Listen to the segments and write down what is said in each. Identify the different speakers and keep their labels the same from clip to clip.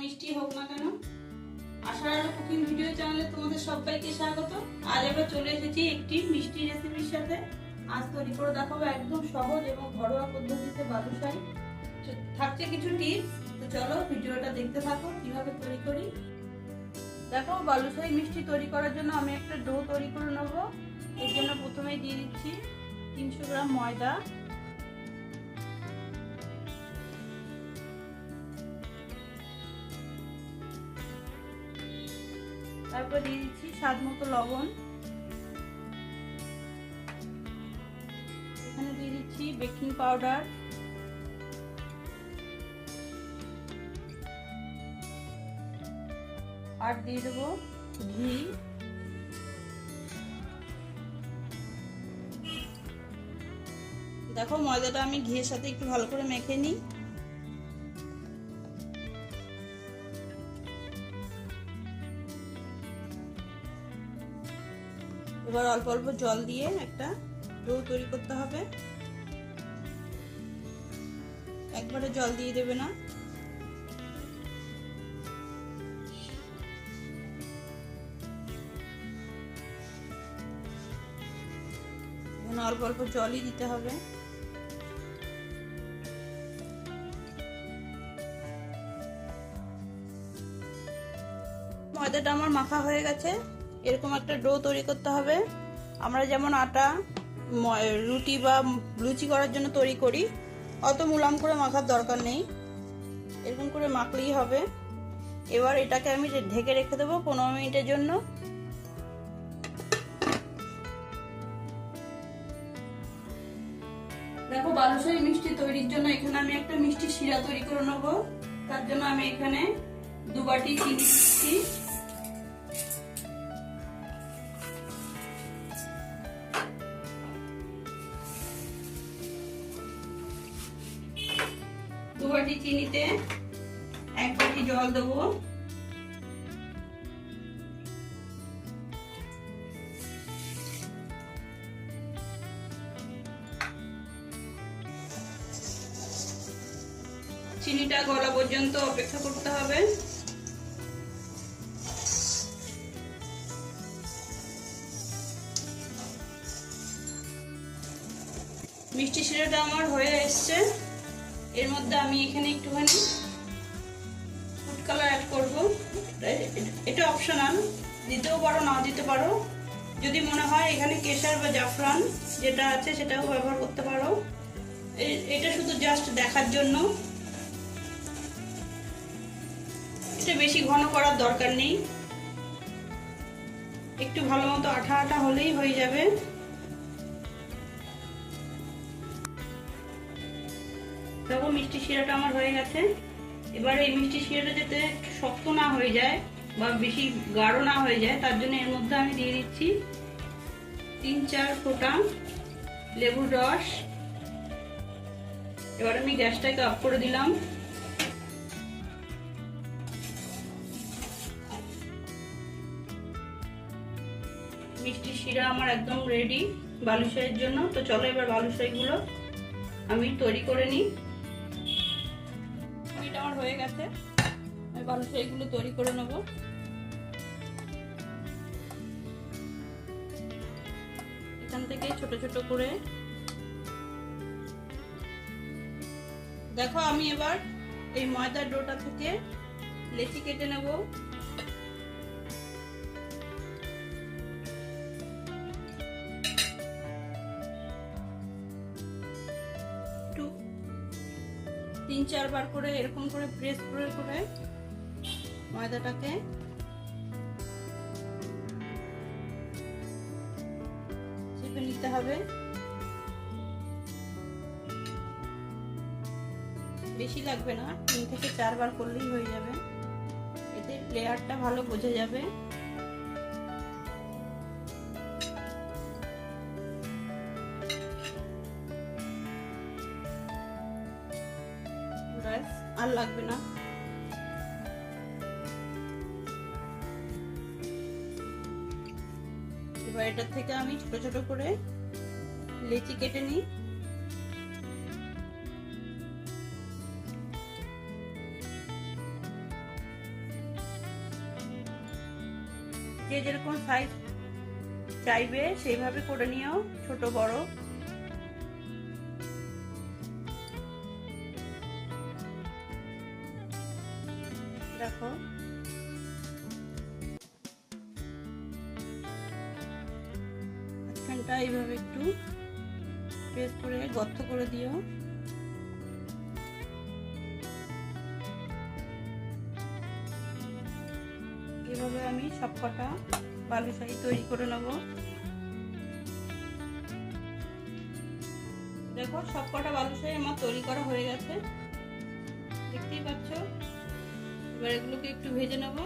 Speaker 1: মিষ্টি হোক না কেন আশার আলো কুকিং ভিডিও চ্যানেলে তোমাদের সবাইকে স্বাগত। আজ আমরা চলে এসেছি একটি মিষ্টি রেসিপির সাথে। আজ তৈরি করে দেখাবো একদম সহজ এবং ঘরোয়া পদ্ধতিতে বালুশাই থাকছে কিছু টিপস তো চলো ভিডিওটা দেখতে থাকো, কীভাবে তৈরি করি। দেখো বালুশাই মিষ্টি তৈরি করার জন্য আমি একটা ডো তৈরি করে নেব। এর জন্য প্রথমেই দিয়ে দিচ্ছি তিনশো গ্রাম ময়দা। তারপর দিয়ে দিচ্ছি স্বাদ মতো লবণ। এখানে দিয়ে দিচ্ছি বেকিং পাউডার আর দিয়ে দেবো ঘি। দেখো ময়দাটা আমি ঘিয়ের সাথে একটু ভালো করে মেখে নিই। এবার অল্প অল্প জল দিয়ে একটা ডো তৈরি করতে হবে। একবারে জল দিয়ে দেবে না। অল্প অল্প জলই দিতে হবে। ময়দাটা আমার মাখা হয়ে গেছে। এরকম একটা ডো তৈরি করতে হবে। আমরা যেমন আটা রুটি বা লুচি করার জন্য তৈরি করি, অত মুলাম করে মাখার দরকার নেই। এরকম করে মাখলেই হবে। এবার এটাকে আমি ঢেকে রেখে দেবো পনেরো মিনিটের জন্য। দেখো বালুশাহী মিষ্টি তৈরির জন্য এখানে আমি একটা মিষ্টি শিরা তৈরি করে নেব। তার জন্য আমি এখানে দু বাটি চিনি দিচ্ছি। দু বাটি চিনিতে এক বাটি জল দেবো। চিনিটা গলা পর্যন্ত অপেক্ষা করতে হবে। মিষ্টি শিরাটা আমার হয়ে এসছে। এর মধ্যে আমি এখানে একটুখানি ফুড কালার অ্যাড করব। এটা অপশনাল দিতেও পারো, নাও দিতে পারো। যদি মনে হয় এখানে কেশর বা জাফরান যেটা আছে সেটাও ব্যবহার করতে পারো। এটা শুধু জাস্ট দেখার জন্য। এটা বেশি ঘন করার দরকার নেই। একটু ভালো মতো আঠা আঠা হলেই হয়ে যাবে। দেখো মিষ্টি শিরাটা আমার হয়ে গেছে। এবার এই মিষ্টি শিরাটা যাতে শক্ত না হয়ে যায় বা বেশি গাঢ় না হয়ে যায়, তার জন্য এর মধ্যে আমি দিয়ে দিচ্ছি তিন চার ফোঁটা লেবুর রস। এবার আমি গ্যাসটাকে অফ করে দিলাম। মিষ্টি শিরা আমার একদম রেডি বালুশাইয়ের জন্য। তো চলো এবার বালুশাইগুলো আমি তৈরি করে নিই। হয়ে গেছে। এবার সেইগুলো তৈরি করে নেব। এখান থেকে ছোট ছোট করে। দেখো আমি এবার এই ময়দার ডোটা থেকে লেচি কেটে নেব। তিন চারবার করে এরকম করে প্রেস করে করে ময়দাটাকে চেপে নিতে হবে। বেশি লাগবে না, তিন থেকে চারবার করলেই হয়ে যাবে। এতে লেয়ারটা ভালো বোঝা যাবে। আর লাগবে না। এবার এটা থেকে আমি ছোট ছোট করে লেচি কেটে নিই। যে যেরকম সাইজ চাইবে, সেইভাবে করে নিও, ছোট, বড়। দেখো। মাঝখানটা এইভাবে একটু প্রেস করে গর্ত করে দিও। এভাবে আমি সব কটা বালুশাহি তৈরি করে নেব। দেখো সব কটা বালুশাহি আমার তৈরি করা হয়ে গেছে। দেখতেই পাচ্ছ? এবার এগুলোকে একটু ভেজে নেব।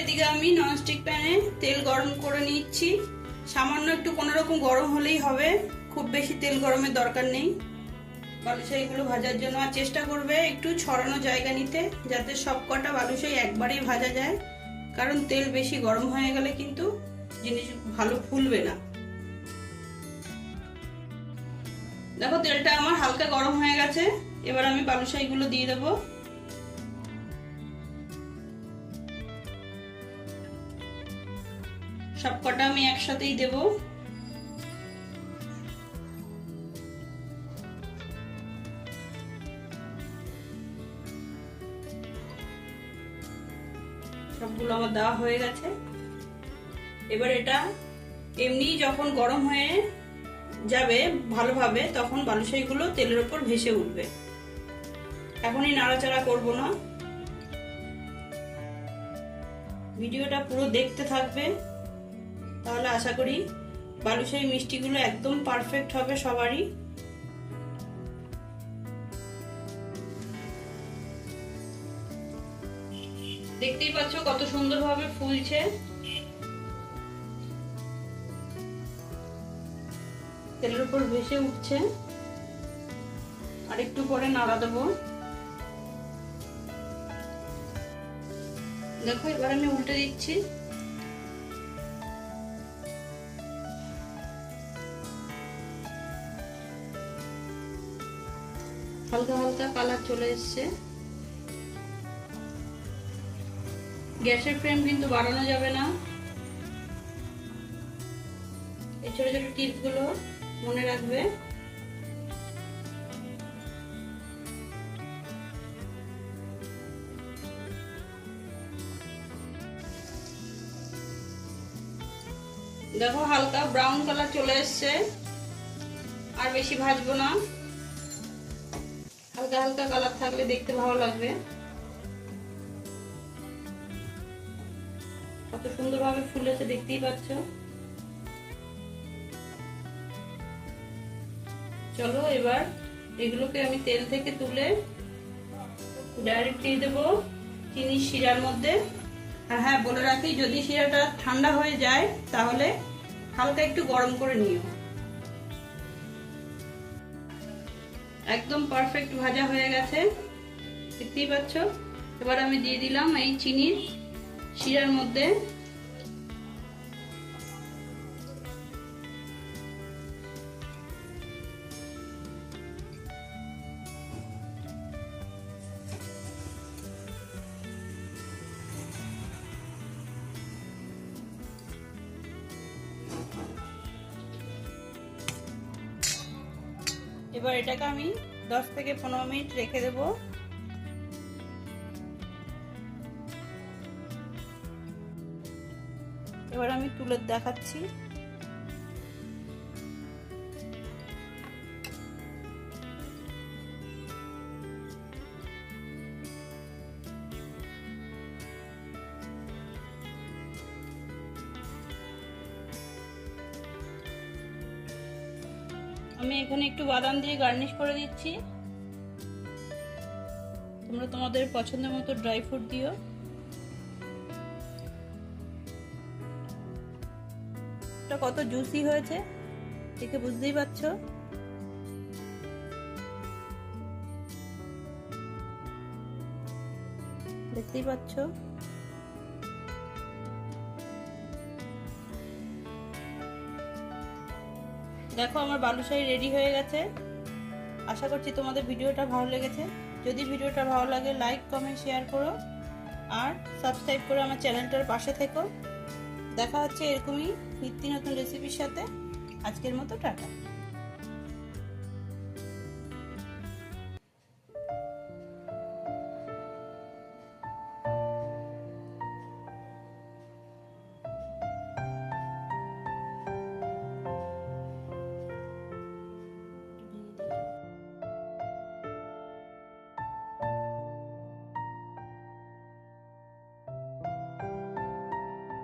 Speaker 1: এদিকে আমি ননস্টিক প্যানে তেল গরম করে নিচ্ছি। সামান্য একটু কোনো রকম গরম হলেই হবে। খুব বেশি তেল গরমের দরকার নেই। বালুশাহিগুলো ভাজার জন্য আর চেষ্টা করবে একটু ছড়ানো জায়গা নিতে, যাতে সব কটা বালুশাহি একবারেই ভাজা যায়। কারণ তেল বেশি গরম হয়ে গেলে কিন্তু জিনিস ভালো ফুলবে না। দেখো তেলটা আমার হালকা গরম হয়ে গেছে। এবার আমি বালুশাহিগুলো দিয়ে দেবো। সব কটা আমি একসাথেই দেব। সবগুলো আমার দেওয়া হয়ে গেছে। এবার এটা এমনি যখন গরম হয়ে যাবে ভালোভাবে, তখন বালুশাহিগুলো তেলের উপর ভেসে উঠবে। এখনই নাড়াচাড়া করব না। ভিডিওটা পুরো দেখতে থাকবে তাহলে আশা করি বালুশাহী মিষ্টিগুলো একদম পারফেক্ট হবে সবারই। দেখতেই পাচ্ছ কত সুন্দরভাবে ফুলছে। তেলের উপর ভেসে উঠছে। আর একটু পরে নাড়া দেবো। দেখো, এবার আমি উল্টে দিচ্ছি। হালকা হালকা কালার চলে এসছে। গ্যাসের ফ্লেম কিন্তু বাড়ানো যাবে না। এই ছোট ছোট টিপসগুলো মনে রাখবে। দেখো হালকা ব্রাউন কালার চলে এসছে। আর বেশি ভাজবো না। হালকা হালকা কালার থাকলে দেখতে ভালো লাগবে। কত সুন্দর সুন্দরভাবে ফুলেছে দেখতেই পাচ্ছ। চলো এবার এগুলোকে আমি তেল থেকে তুলে ডাইরেক্ট দিয়ে দেবো চিনির শিরার মধ্যে। আর হ্যাঁ বলে রাখি, যদি শিরাটা ঠান্ডা হয়ে যায়, তাহলে হালকা একটু গরম করে নিও। একদম পারফেক্ট ভাজা হয়ে গেছে। দেখতেই পাচ্ছ? এবার আমি দিয়ে দিলাম এই চিনির শিরার মধ্যে। এবার এটাকে আমি দশ থেকে পনেরো মিনিট রেখে দেব। এবার আমি তুলে দেখাচ্ছি। আমি এখানে একটু বাদাম দিয়ে গার্নিশ করে দিচ্ছি। তোমরা তোমাদের পছন্দের মতো ড্রাই ফ্রুট দিও। কত জুসি হয়েছে দেখে বুঝতেই পারছ? দেখতেই পাচ্ছ? দেখো, আমার বালুশাহি রেডি হয়ে গেছে। আশা করছি তোমাদের ভিডিওটা ভালো লেগেছে। যদি ভিডিওটা ভালো লাগে লাইক কমেন্ট শেয়ার করো। আর সাবস্ক্রাইব করে আমার চ্যানেলটার পাশে থেকো। দেখা হচ্ছে এরকমই নিত্য নতুন রেসিপির সাথে। আজকের মতো টাটা।